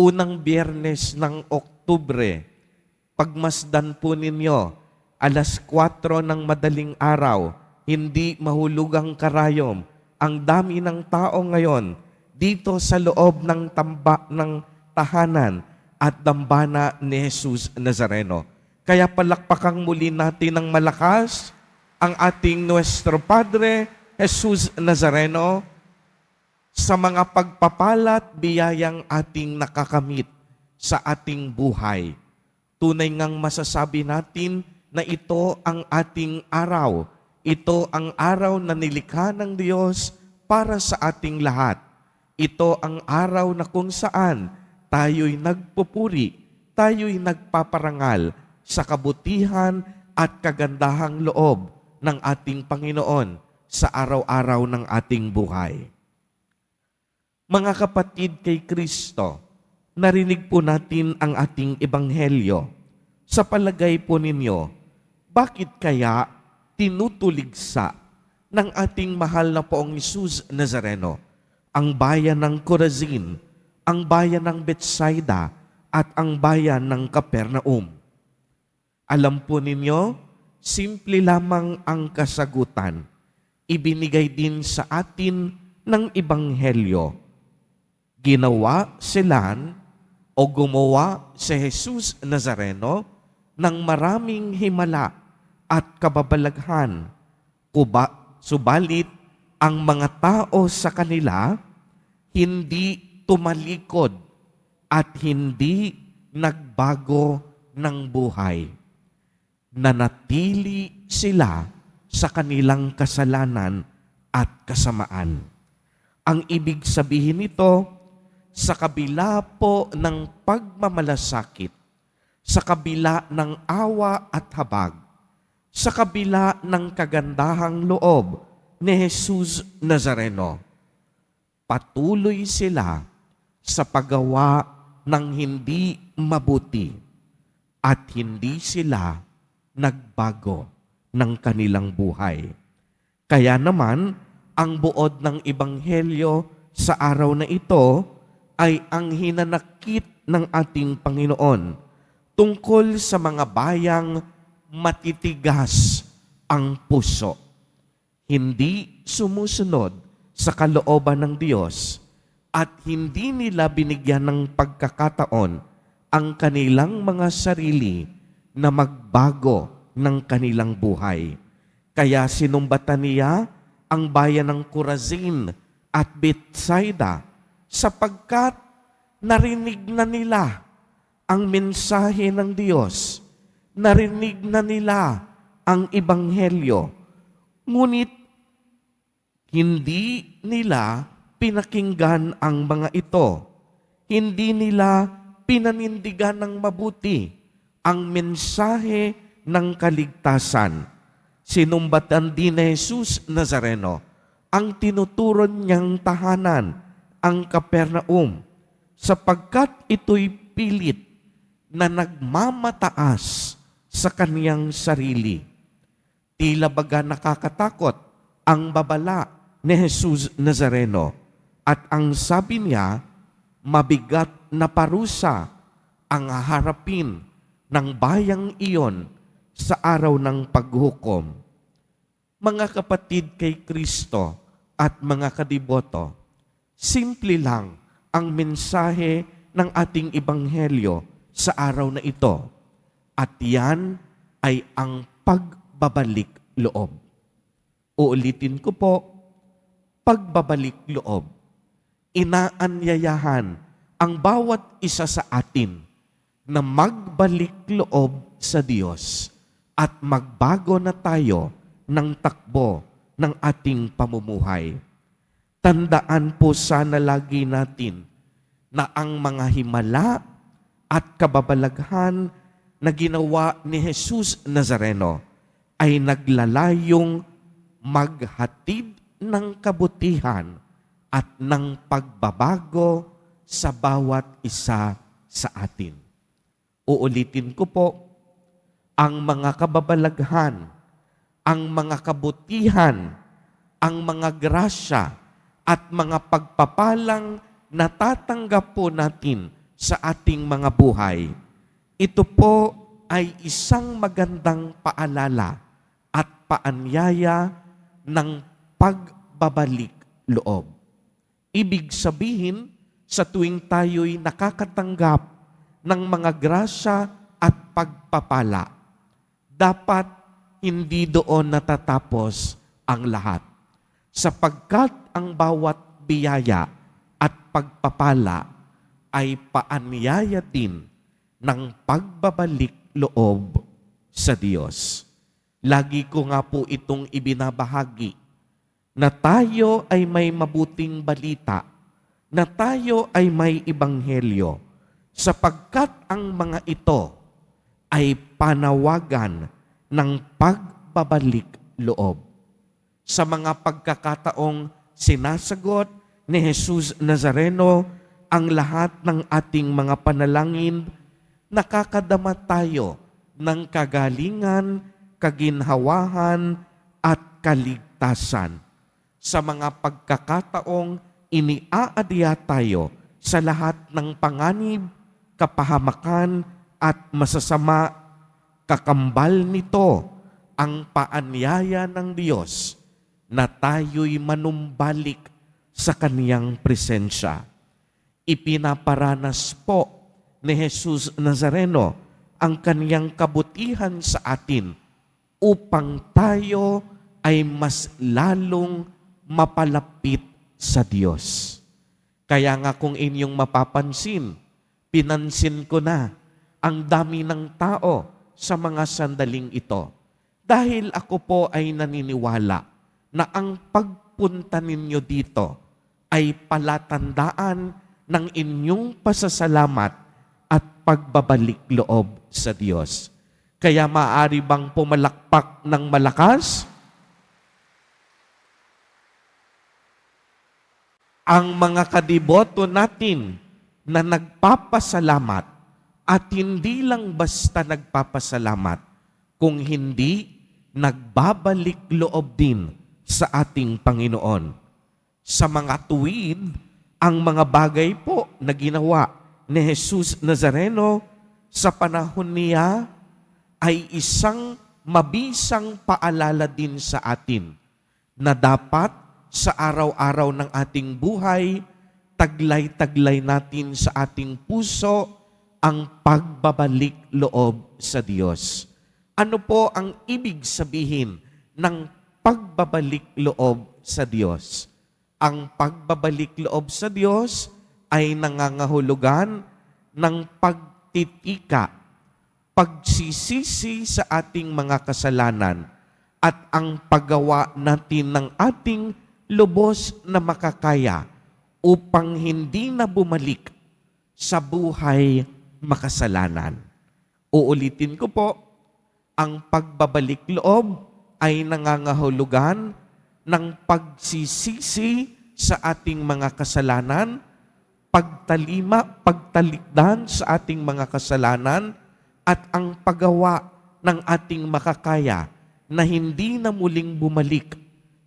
unang biyernes ng Oktubre, pagmasdan po ninyo, alas 4 ng madaling araw, hindi mahulugang karayom. Ang dami ng tao ngayon dito sa loob ng tamba ng tahanan at dambana ni Jesus Nazareno. Kaya palakpakang muli natin ng malakas ang ating Nuestro Padre, Jesus Nazareno, sa mga pagpapalat biyayang ating nakakamit sa ating buhay. Tunay ngang masasabi natin na ito ang ating araw. Ito ang araw na nilikha ng Diyos para sa ating lahat. Ito ang araw na kung saan tayo'y nagpupuri, tayo'y nagpaparangal sa kabutihan at kagandahang loob ng ating Panginoon sa araw-araw ng ating buhay. Mga kapatid kay Kristo, narinig po natin ang ating ebanghelyo. Sa palagay po ninyo, bakit kaya tinutuligsa ng ating mahal na poong Isus Nazareno ang bayan ng Corazin, ang bayan ng Bethsaida, at ang bayan ng Capernaum? Alam po ninyo, simple lamang ang kasagutan. Ibinigay din sa atin ng Ebanghelyo ginawa silan o gumawa si Jesus Nazareno ng maraming himala at kababalaghan. Kuba, subalit, ang mga tao sa kanila hindi tumalikod at hindi nagbago ng buhay. Nanatili sila sa kanilang kasalanan at kasamaan. Ang ibig sabihin nito, sa kabila po ng pagmamalasakit, sa kabila ng awa at habag, sa kabila ng kagandahang loob ni Jesus Nazareno, patuloy sila sa paggawa ng hindi mabuti at hindi sila nagbago ng kanilang buhay. Kaya naman, ang buod ng Ebanghelyo sa araw na ito ay ang hinanakit ng ating Panginoon tungkol sa mga bayang matitigas ang puso. Hindi sumusunod sa kalooban ng Diyos at hindi nila binigyan ng pagkakataon ang kanilang mga sarili na magbago ng kanilang buhay. Kaya sinumbatan niya ang bayan ng Corazin at Bethsaida sapagkat narinig na nila ang mensahe ng Diyos. Narinig na nila ang Ebanghelyo. Ngunit hindi nila pinakinggan ang mga ito. Hindi nila pinanindigan ng mabuti ang mensahe ng kaligtasan. Sinumbatan din ni Jesus Nazareno ang tinuturon niyang tahanan, ang Kapernaum, sapagkat ito'y pilit na nagmamataas sa kaniyang sarili. Tila baga nakakatakot ang babala ni Jesus Nazareno at ang sabi niya, mabigat na parusa ang harapin ng bayang iyon sa araw ng paghukom. Mga kapatid kay Kristo at mga kadiboto, simple lang ang mensahe ng ating ibanghelyo sa araw na ito. At yan ay ang pagbabalik loob. Uulitin ko po, pagbabalik loob. Inaanyayahan ang bawat isa sa atin na magbalik loob sa Diyos at magbago na tayo ng takbo ng ating pamumuhay. Tandaan po sana lagi natin na ang mga himala at kababalaghan na ginawa ni Jesus Nazareno ay naglalayong maghatid ng kabutihan at ng pagbabago sa bawat isa sa atin. Uulitin ko po, ang mga kababalaghan, ang mga kabutihan, ang mga grasya at mga pagpapalang natatanggap po natin sa ating mga buhay. Ito po ay isang magandang paalala at paanyaya ng pagbabalik loob. Ibig sabihin, sa tuwing tayo'y nakakatanggap ng mga grasya at pagpapala, dapat hindi doon natatapos ang lahat. Sapagkat ang bawat biyaya at pagpapala ay paanyaya din ng pagbabalik loob sa Diyos. Lagi ko nga po itong ibinabahagi na tayo ay may mabuting balita, na tayo ay may ibanghelyo, sapagkat ang mga ito ay panawagan ng pagbabalik loob. Sa mga pagkakataong sinasagot ni Jesus Nazareno ang lahat ng ating mga panalangin, nakakadama tayo ng kagalingan, kaginhawahan, at kaligtasan. Sa mga pagkakataong iniaadya tayo sa lahat ng panganib, kapahamakan, at masasama, kakambal nito ang paanyaya ng Diyos na tayo'y manumbalik sa kaniyang presensya. Ipinaparanas po ni Jesus Nazareno ang kaniyang kabutihan sa atin upang tayo ay mas lalong mapalapit sa Diyos. Kaya nga kung inyong mapapansin, pinansin ko na ang dami ng tao sa mga sandaling ito. Dahil ako po ay naniniwala na ang pagpunta ninyo dito ay palatandaan ng inyong pasasalamat at pagbabalik loob sa Diyos. Kaya maaari bang pumalakpak ng malakas? Ang mga kadiboto natin na nagpapasalamat at hindi lang basta nagpapasalamat, kung hindi nagbabalik loob din sa ating Panginoon. Sa mga tuwid, ang mga bagay po na ginawa ni Jesus Nazareno sa panahon niya ay isang mabisang paalala din sa atin na dapat sa araw-araw ng ating buhay, taglay-taglay natin sa ating puso ang pagbabalik loob sa Diyos. Ano po ang ibig sabihin ng pagbabalik loob sa Diyos? Ang pagbabalik loob sa Diyos ay nangangahulugan ng pagtitika, pagsisisi sa ating mga kasalanan at ang paggawa natin ng ating lubos na makakaya upang hindi na bumalik sa buhay makasalanan. Uulitin ko po, ang pagbabalik loob ay nangangahulugan ng pagsisisi sa ating mga kasalanan, pagtalima, pagtalikdan sa ating mga kasalanan, at ang paggawa ng ating makakaya na hindi na muling bumalik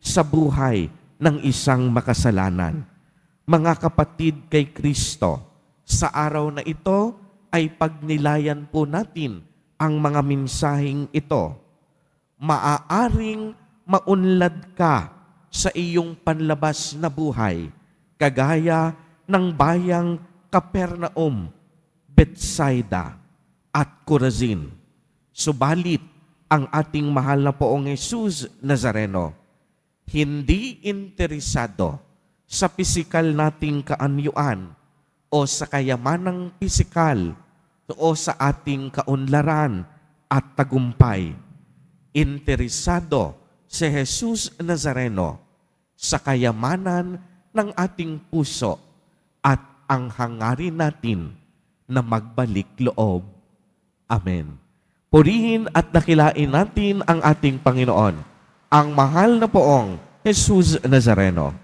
sa buhay ng isang makasalanan. Mga kapatid kay Kristo, sa araw na ito ay pagnilayan po natin ang mga mensaheng ito. Maaaring maunlad ka sa iyong panlabas na buhay, kagaya ng bayang Kapernaum, Bethsaida, at Corazin. Subalit, ang ating mahal na poong Jesus Nazareno, hindi interesado sa pisikal nating kaanyuan o sa kayamanang pisikal o sa ating kaunlaran at tagumpay. Interesado si Jesus Nazareno sa kayamanan ng ating puso at ang hangarin natin na magbalik loob. Amen. Purihin at dakilain natin ang ating Panginoon, ang mahal na poong Jesus Nazareno.